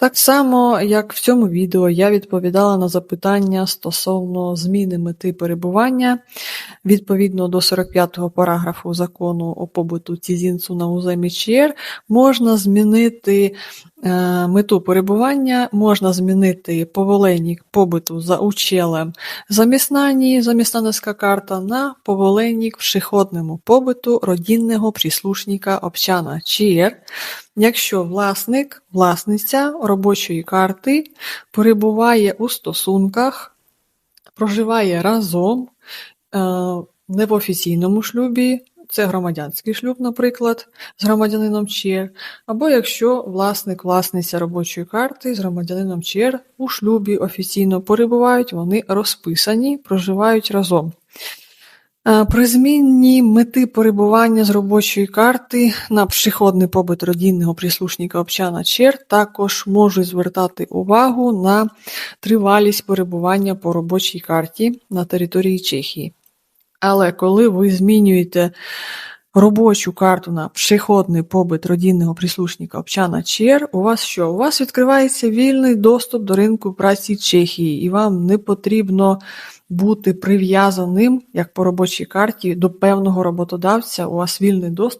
Так само, як в цьому відео я відповідала на запитання стосовно зміни мети перебування. Відповідно до 45-го параграфу закону о побуту Тізінцу на уземі ЧР, можна змінити мету перебування, можна змінити поволенник побиту за учелем заміснанні, заміснанецька карта на поволенник в побиту родинного прислушника общана ЧР, якщо власник, власниця робочої карти перебуває у стосунках, проживає разом, е, не в офіційному шлюбі, це громадянський шлюб, наприклад, з громадянином ЧР, або якщо власник, власниця робочої карти з громадянином ЧР у шлюбі офіційно перебувають, вони розписані, проживають разом. Е, При зміні мети перебування з робочої карти на пшеходний побит родинного прислушника общана ЧЕР також можуть звертати увагу на тривалість перебування по робочій карті на території Чехії. Але коли ви змінюєте робочу карту на пшеходний побит родинного прислушника общана ЧЕР, у вас що? У вас відкривається вільний доступ до ринку праці Чехії, і вам не потрібно бути прив'язаним, як по робочій карті, до певного роботодавця. У вас вільний доступ.